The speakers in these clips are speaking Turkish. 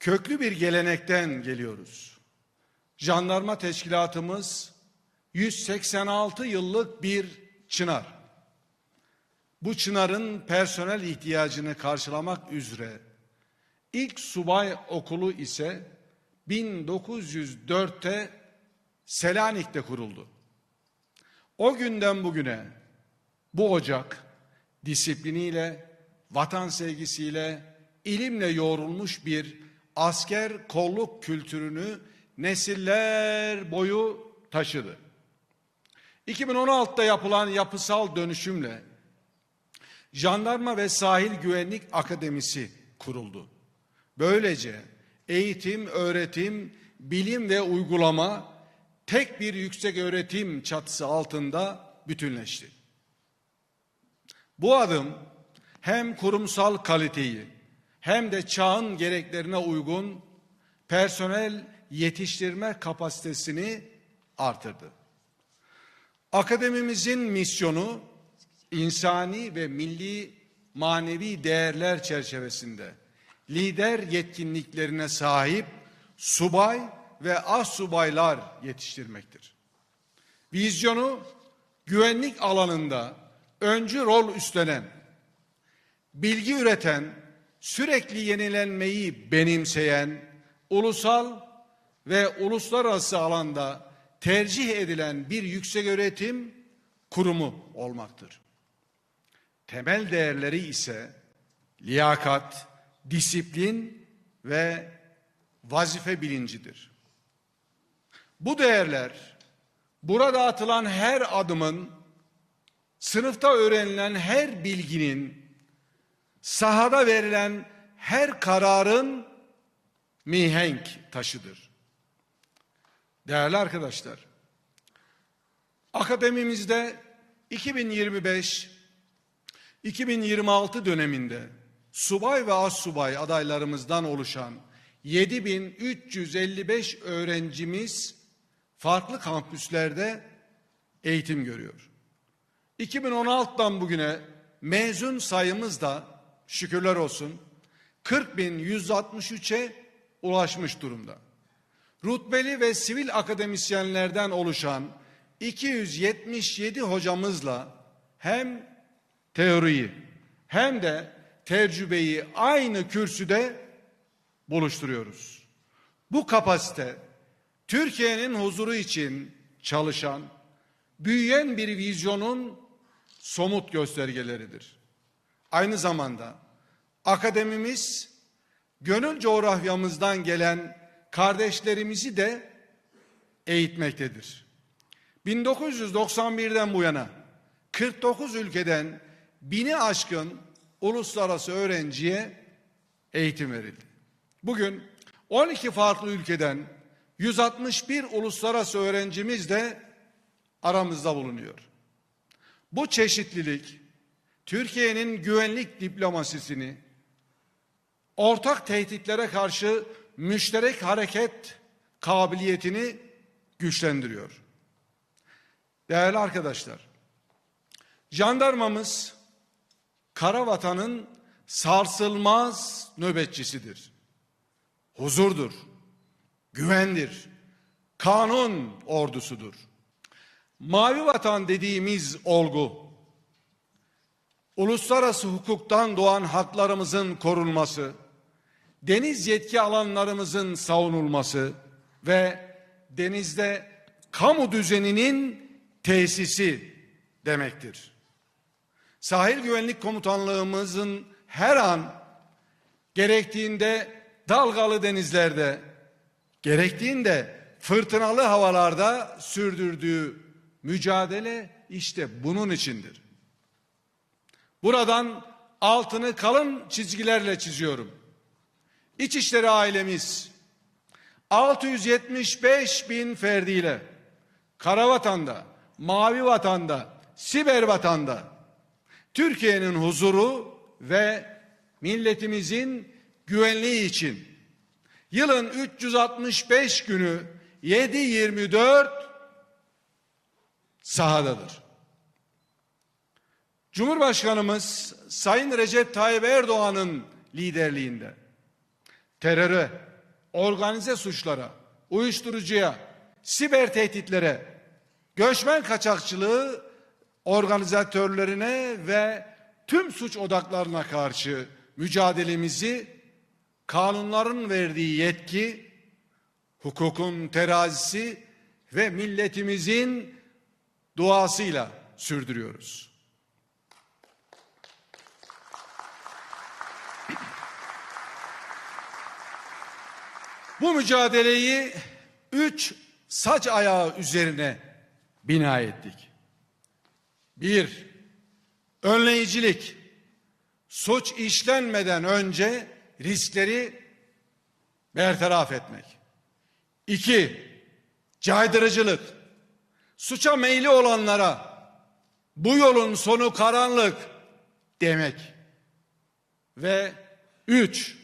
köklü bir gelenekten geliyoruz. Jandarma teşkilatımız 186 yıllık bir çınar. Bu çınarın personel ihtiyacını karşılamak üzere ilk subay okulu ise 1904'te Selanik'te kuruldu. O günden bugüne bu ocak disipliniyle, vatan sevgisiyle, ilimle yoğrulmuş bir asker kolluk kültürünü nesiller boyu taşıdı. 2016'da yapılan yapısal dönüşümle Jandarma ve Sahil Güvenlik Akademisi kuruldu. Böylece eğitim, öğretim, bilim ve uygulama tek bir yüksek öğretim çatısı altında bütünleşti. Bu adım hem kurumsal kaliteyi hem de çağın gereklerine uygun personel yetiştirme kapasitesini artırdı. Akademimizin misyonu insani ve milli manevi değerler çerçevesinde lider yetkinliklerine sahip subay ve az subaylar yetiştirmektir. Vizyonu güvenlik alanında öncü rol üstlenen, bilgi üreten, sürekli yenilenmeyi benimseyen, ulusal ve uluslararası alanda tercih edilen bir yüksek öğretim kurumu olmaktır. Temel değerleri ise liyakat, disiplin ve vazife bilincidir. Bu değerler burada atılan her adımın, sınıfta öğrenilen her bilginin, sahada verilen her kararın mihenk taşıdır. Değerli arkadaşlar, akademimizde 2025-2026 döneminde subay ve az subay adaylarımızdan oluşan 7355 öğrencimiz farklı kampüslerde eğitim görüyor. 2016'dan bugüne mezun sayımız da şükürler olsun 40.163'e ulaşmış durumda. Rutbeli ve sivil akademisyenlerden oluşan 277 hocamızla hem teoriyi hem de tecrübeyi aynı kürsüde buluşturuyoruz. Bu kapasite Türkiye'nin huzuru için çalışan, büyüyen bir vizyonun somut göstergeleridir. Aynı zamanda akademimiz gönül coğrafyamızdan gelen kardeşlerimizi de eğitmektedir. 1991'den bu yana 49 ülkeden bini aşkın uluslararası öğrenciye eğitim verildi. Bugün 12 farklı ülkeden 161 uluslararası öğrencimiz de aramızda bulunuyor. Bu çeşitlilik Türkiye'nin güvenlik diplomasisini ortak tehditlere karşı müşterek hareket kabiliyetini güçlendiriyor. Değerli arkadaşlar, jandarmamız kara vatanın sarsılmaz nöbetçisidir. Huzurdur, güvendir, kanun ordusudur. Mavi vatan dediğimiz olgu, uluslararası hukuktan doğan haklarımızın korunması, deniz yetki alanlarımızın savunulması ve denizde kamu düzeninin tesisi demektir. Sahil Güvenlik Komutanlığımızın her an gerektiğinde dalgalı denizlerde, gerektiğinde fırtınalı havalarda sürdürdüğü mücadele işte bunun içindir. Buradan altını kalın çizgilerle çiziyorum. İçişleri ailemiz 675 bin ferdiyle kara vatanda, mavi vatanda, siber vatanda Türkiye'nin huzuru ve milletimizin güvenliği için yılın 365 günü 7-24 sahadadır. Cumhurbaşkanımız Sayın Recep Tayyip Erdoğan'ın liderliğinde teröre, organize suçlara, uyuşturucuya, siber tehditlere, göçmen kaçakçılığı organizatörlerine ve tüm suç odaklarına karşı mücadelemizi kanunların verdiği yetki, hukukun terazisi ve milletimizin duasıyla sürdürüyoruz. Bu mücadeleyi üç saç ayağı üzerine bina ettik. Bir, önleyicilik. Suç işlenmeden önce riskleri bertaraf etmek. İki, caydırıcılık. Suça meyli olanlara bu yolun sonu karanlık demek. Ve üç,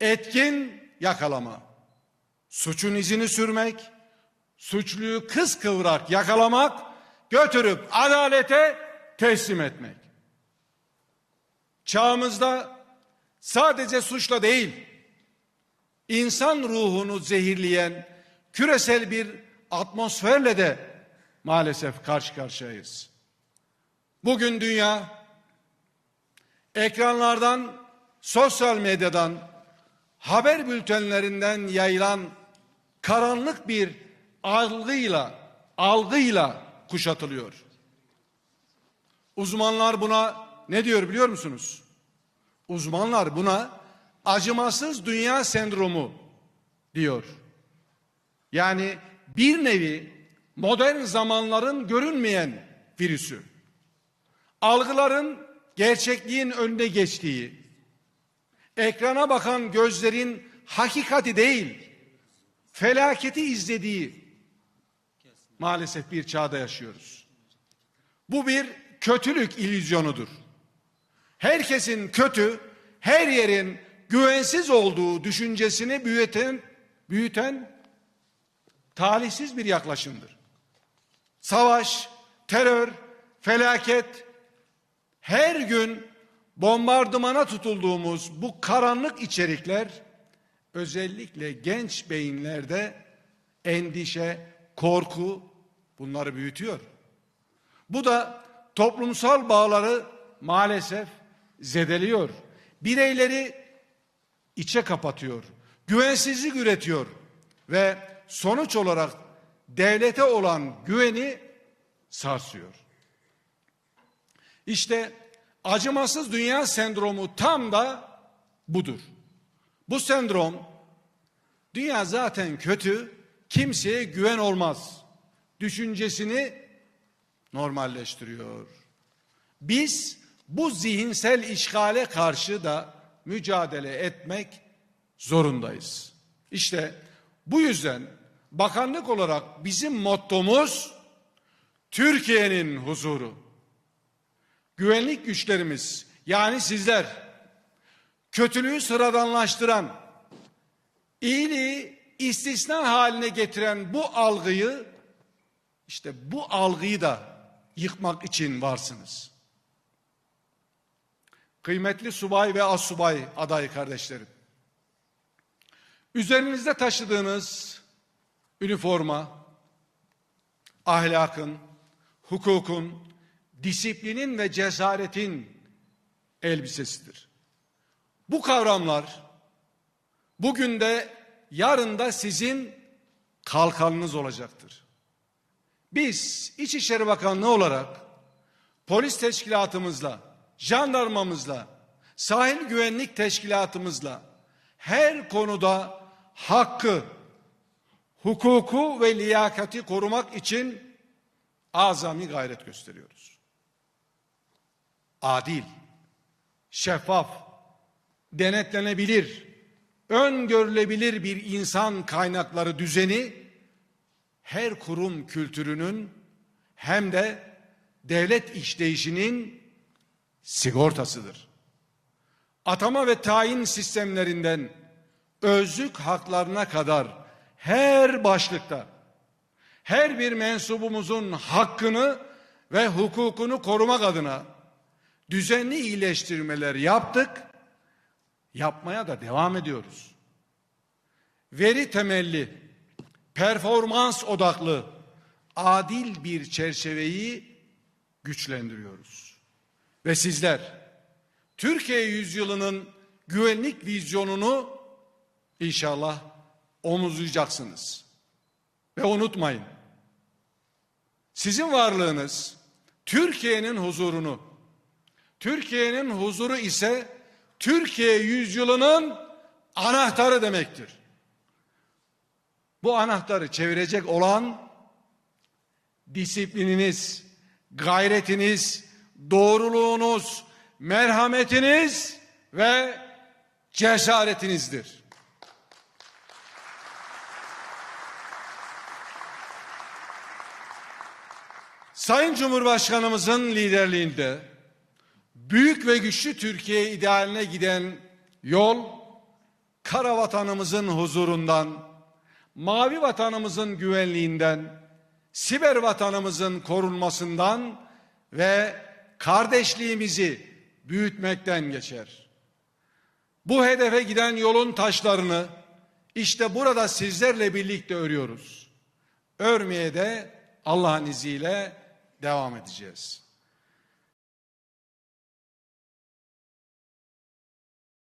etkin yakalama. Suçun izini sürmek, suçluyu kıskıvrak yakalamak, götürüp adalete teslim etmek. Çağımızda sadece suçla değil, insan ruhunu zehirleyen küresel bir atmosferle de maalesef karşı karşıyayız. Bugün dünya ekranlardan, sosyal medyadan, haber bültenlerinden yayılan karanlık bir algıyla, algıyla kuşatılıyor. Uzmanlar buna ne diyor biliyor musunuz? Uzmanlar buna acımasız dünya sendromu diyor. Yani bir nevi modern zamanların görünmeyen virüsü. Algıların gerçekliğin önüne geçtiği, ekrana bakan gözlerin hakikati değil, felaketi izlediği maalesef bir çağda yaşıyoruz. Bu bir kötülük illüzyonudur. Herkesin kötü, her yerin güvensiz olduğu düşüncesini büyüten, büyüten talihsiz bir yaklaşımdır. Savaş, terör, felaket, her gün bombardımana tutulduğumuz bu karanlık içerikler özellikle genç beyinlerde endişe, korku bunları büyütüyor. Bu da toplumsal bağları maalesef zedeliyor. Bireyleri içe kapatıyor. Güvensizlik üretiyor ve sonuç olarak devlete olan güveni sarsıyor. İşte acımasız dünya sendromu tam da budur. Bu sendrom dünya zaten kötü, kimseye güven olmaz düşüncesini normalleştiriyor. Biz bu zihinsel işgale karşı da mücadele etmek zorundayız. İşte bu yüzden bakanlık olarak bizim mottomuz Türkiye'nin huzuru. Güvenlik güçlerimiz yani sizler kötülüğü sıradanlaştıran, iyiliği istisna haline getiren bu algıyı işte bu algıyı da yıkmak için varsınız. Kıymetli subay ve asubay aday kardeşlerim. Üzerinizde taşıdığınız üniforma, ahlakın, hukukun, disiplinin ve cesaretin elbisesidir. Bu kavramlar bugün de yarın da sizin kalkanınız olacaktır. Biz İçişleri Bakanlığı olarak polis teşkilatımızla, jandarmamızla, sahil güvenlik teşkilatımızla her konuda hakkı, hukuku ve liyakati korumak için azami gayret gösteriyoruz. Adil, şeffaf, denetlenebilir, öngörülebilir bir insan kaynakları düzeni her kurum kültürünün hem de devlet işleyişinin sigortasıdır. Atama ve tayin sistemlerinden özlük haklarına kadar her başlıkta her bir mensubumuzun hakkını ve hukukunu korumak adına düzenli iyileştirmeler yaptık, yapmaya da devam ediyoruz. veri temelli, performans odaklı, adil bir çerçeveyi güçlendiriyoruz. Ve sizler Türkiye yüzyılının güvenlik vizyonunu inşallah omuzlayacaksınız. Ve unutmayın. Sizin varlığınız Türkiye'nin huzurunu, Türkiye'nin huzuru ise Türkiye yüzyılının anahtarı demektir. Bu anahtarı çevirecek olan disiplininiz, gayretiniz, doğruluğunuz, merhametiniz ve cesaretinizdir. Sayın Cumhurbaşkanımızın liderliğinde büyük ve güçlü Türkiye idealine giden yol kara vatanımızın huzurundan, mavi vatanımızın güvenliğinden, siber vatanımızın korunmasından ve kardeşliğimizi büyütmekten geçer. Bu hedefe giden yolun taşlarını işte burada sizlerle birlikte örüyoruz. Örmeye de Allah'ın izniyle devam edeceğiz.